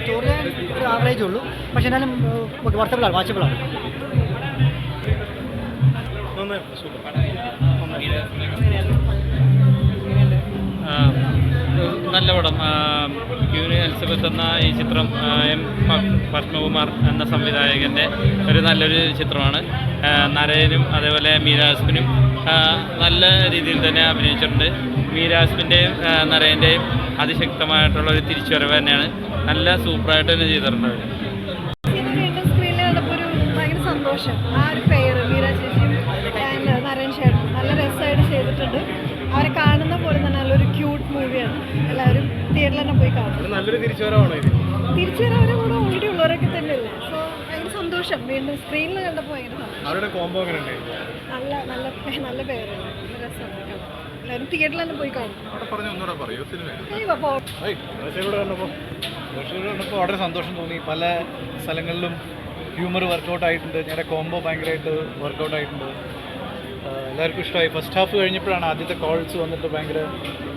Story ഒരു average ഉള്ളൂ. പക്ഷെ എന്നാലും ഓക്കെ വർത്തബിളാണ് വാച്ചബിളാണ് നല്ല പടം. ക്യൂരി ക്യൂനി എലിസബത്ത് എന്ന ഈ ചിത്രം എം പത്മകുമാർ എന്ന സംവിധായകന്റെ ഒരു നല്ലൊരു ചിത്രമാണ്. നരയനും അതേപോലെ മീരാസ്മിനും നല്ല രീതിയിൽ തന്നെ അഭിനയിച്ചിട്ടുണ്ട്. മീരാസ്മിന്റെയും നരയന്റെയും അതിശക്തമായിട്ടുള്ള ഒരു തിരിച്ചുവരവ് തന്നെയാണ്. നല്ല സൂപ്പറായിട്ട് തന്നെ ചെയ്തിട്ടുണ്ട് അവർ സന്തോഷം. ആ ഒരു പേര് മീര ചേച്ചിയും ആൻഡ് നാരായൺ ചേട്ടൻ നല്ല രസമായിട്ട് ചെയ്തിട്ടുണ്ട്. അവരെ കാണുന്ന പോലെ തന്നെ നല്ലൊരു ക്യൂട്ട് മൂവിയാണ് എല്ലാവരും തിയേറ്ററിൽ തന്നെ പോയി കാണും. നല്ലൊരു തിരിച്ചുവരവാണോ കൂടെ ഓൾറെഡി ഉള്ളവരൊക്കെ തന്നെയല്ലേ? സോ ഭയങ്കര സന്തോഷം. വീണ്ടും സ്ക്രീനിൽ കണ്ടപ്പോൾ ഭയങ്കര അവരുടെ കോംബോ അങ്ങനെ ഉണ്ട് നല്ല നല്ല നല്ല പേരാണ് രസമാണ്. എല്ലാവരും തിയേറ്ററിൽ തന്നെ പോയി കാണും. അവിടെ പറഞ്ഞു ഒന്നുകൂടെ പറയൂ സിനിമ കണ്ടപ്പോൾ വളരെ സന്തോഷം തോന്നി. പല സ്ഥലങ്ങളിലും ഹ്യൂമർ വർക്കൗട്ട് ആയിട്ടുണ്ട്. ഞങ്ങളുടെ കോംബോ ഭയങ്കരമായിട്ട് വർക്കൗട്ട് ആയിട്ടുണ്ട്. എല്ലാവർക്കും ഇഷ്ടമായി ഫസ്റ്റ് ഹാഫ് കഴിഞ്ഞപ്പോഴാണ് ആദ്യത്തെ കോൾസ് വന്നിട്ട് ഭയങ്കര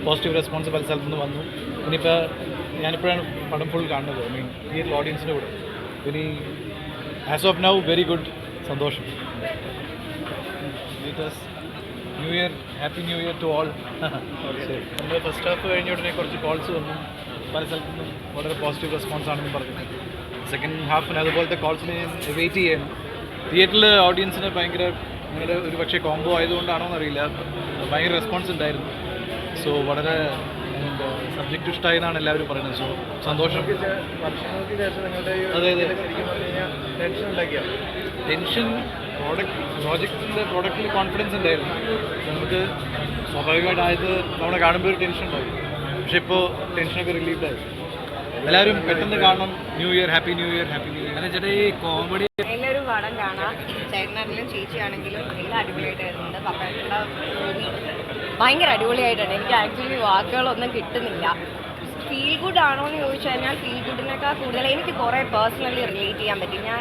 പോസിറ്റീവ് റെസ്പോൺസ് പല സ്ഥലത്തു നിന്ന് വന്നു. ഇനിയിപ്പോൾ ഞാനിപ്പോഴാണ് പടം ഫുൾ കാണുന്നത്. ഐ മീൻ ഈ ഓഡിയൻസിന്റെ കൂടെ. ഇനി as of now very good സന്തോഷം. New year happy new year to all. നമ്മൾ ഫസ്റ്റ് ഹാഫ് കഴിഞ്ഞ ഉടനെ കുറച്ച് കോൾസ് വന്നു. പല സ്ഥലത്തു നിന്നും വളരെ പോസിറ്റീവ് റെസ്പോൺസ് ആണെന്ന് പറഞ്ഞു സെക്കൻഡ് ഹാഫിന് അതുപോലത്തെ കോൾസിന് ഞാൻ വെയിറ്റ് ചെയ്യണം. തിയേറ്ററിൽ ഓഡിയൻസിന് ഭയങ്കര നിങ്ങളുടെ ഒരു പക്ഷേ കോംബോ ആയതുകൊണ്ടാണോ എന്നറിയില്ല. ഭയങ്കര റെസ്പോൺസ് ഉണ്ടായിരുന്നു. സോ വളരെ സബ്ജക്റ്റ് ഇഷ്ടമായതാണ് എല്ലാവരും പറയുന്നത്. സോ സന്തോഷം. അതെ അതെ. ടെൻഷൻ പ്രോഡക്റ്റ് പ്രോജക്റ്റിന്റെ പ്രോഡക്റ്റിൽ കോൺഫിഡൻസ് ഉണ്ടായിരുന്നു നമുക്ക് സ്വാഭാവികമായിട്ട് ആയത് നമ്മളെ കാണുമ്പോൾ ഒരു ടെൻഷൻ ഉണ്ടായി പക്ഷെ ഇപ്പോൾ ടെൻഷനൊക്കെ റിലീഫായി എല്ലാവരും പെട്ടെന്ന് കാണണം. New year happy new year happy new year ചേട്ടാ ഈ കോമഡി എല്ലാവരും പടം കാണാം. ചേട്ടനാണെങ്കിലും ചേച്ചിയാണെങ്കിലും എല്ലാം അടിപൊളിയായിട്ടായിരുന്നുണ്ട് പപ്പയുടെ ഭയങ്കര അടിപൊളിയായിട്ടുണ്ട് എനിക്ക് ആക്ച്വലി വാക്കുകളൊന്നും കിട്ടുന്നില്ല. ഫീൽ ഗുഡ് ആണോ എന്ന് ചോദിച്ചു കഴിഞ്ഞാൽ ഫീൽ ഗുഡിനേക്കാൾ കൂടുതൽ എനിക്ക് കുറേ പേഴ്സണലി റിലേറ്റ് ചെയ്യാൻ പറ്റി. ഞാൻ